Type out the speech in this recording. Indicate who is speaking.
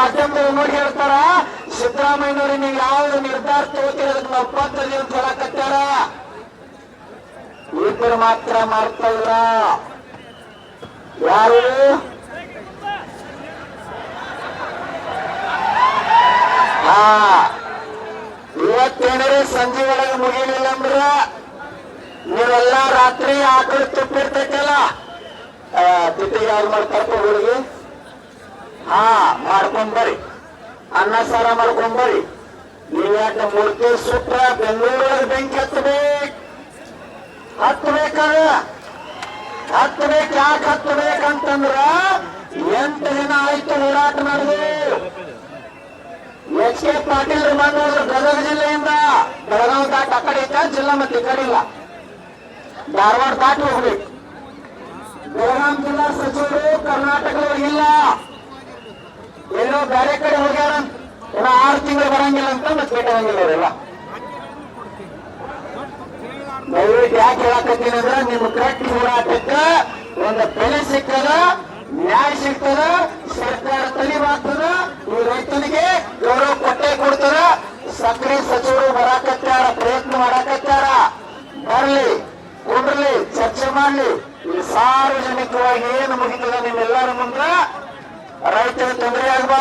Speaker 1: ಮಾಧ್ಯಮದವ್ರು ನೋಡಿ ಹೇಳ್ತಾರ, ಸಿದ್ದರಾಮಯ್ಯನವ್ರು ನೀವು ಯಾವ್ದು ನಿರ್ಧಾರ ತಗೋತೀರ ಅದಕ್ಕೆ ನಾವು ಹೇಳಕತ್ತಾರ ಇಬ್ಬರು ಮಾತ್ರ ಮಾಡ್ತಾ ಇಲ್ಲ ಯಾರು? ಹಾ. ಇವತ್ತೇನಾರ ಸಂಜೆ ಒಳಗೆ ಮುಗಿಲಿಲ್ಲ ಅಂದ್ರ ನೀವೆಲ್ಲ ರಾತ್ರಿ ಆಕಳು ತುಪ್ಪಿರ್ತೈತಲ್ಲ ತಿಟ್ಟಿಗೆ ಯಾರು ಮಾಡ್ತಾರಪ್ಪ ಹುಡುಗಿ? ಹಾ ಮಾಡ್ಕೊಂಡ್ ಬರ್ರಿ ಅನ್ನ ಸಾರ ಮಾಡ್ಕೊಂಡ್ ಬರ್ರಿ ನೀವ್ಯಾಕೆ ಮೂರ್ತಿ ಸುಟ್ರ ಬೆಂಗಳೂರಲ್ಲಿ ಬೆಂಕಿ ಹತ್ತಬೇಕು? ಹತ್ತಬೇಕದ ಹತ್ತಬೇಕು, ಯಾಕೆ ಹತ್ತಬೇಕಂತಂದ್ರ ಎಂಟು ದಿನ ಆಯ್ತು ಹೋರಾಟ ನಡೆದು. ಎಚ್ ಕೆ ಪಾಟೀಲ್ ಬಂದವರು ಗದಗ ಜಿಲ್ಲೆಯಿಂದ ಬೆಳಗಾವಿ ದಾಟ ಆ ಕಡೆ ಇದ್ದ, ಜಿಲ್ಲಾ ಮತ್ತೆ ಈ ಕಡೆ ಇಲ್ಲ. ಧಾರವಾಡ ದಾಟಿ ಹೋಗ್ಬೇಕು. ಬೆಳಗಾಂ ಜಿಲ್ಲಾ ಸಚಿವರು ಕರ್ನಾಟಕದವ್ರು ಇಲ್ಲ. ಎಲ್ಲೋ ಬೇರೆ ಕಡೆ ಹೋಗ್ಯಾರ ಇನ್ನ ಆರು ತಿಂಗಳು ಬರಂಗಿಲ್ಲ ಅಂತ ಮತ್ತೆ ಭೇಟಿ ಆಗಂಗಿಲ್ಲ ಅವರೆಲ್ಲ. ದಯವಿಟ್ಟು ಯಾಕೆ ಹೇಳಕತ್ತೀನಿ ಅಂದ್ರೆ ನಿಮ್ಮ ಕರೆಕ್ಟ್ ಹೋರಾಟಕ್ಕ ಒಂದು ಬೆಲೆ ಸಿಕ್ಕದ, ನ್ಯಾಯ ಸಿಗ್ತದ, ಸರ್ಕಾರ ತಲಿಬಾಗ್ತದ ಈ ರೈತನಿಗೆ ಗೌರವ ಕೊಟ್ಟೆ ಕೊಡ್ತದ. ಸಕ್ರೆ ಸಚಿವರು ಬರಾಕತ್ತಾರ, ಪ್ರಯತ್ನ ಮಾಡಾಕತ್ತಾರ. ಬರ್ಲಿ, ಕುಂಡ್ರಲಿ, ಚರ್ಚೆ ಮಾಡ್ಲಿ. ಸಾರ್ವಜನಿಕವಾಗಿ ಏನು ಮುಗಿತದ ನಿಮ್ಮೆಲ್ಲರ ಮುಂದೆ ರೈತರ ತೊಂದರೆ ಆಗಬಾರ್ದು.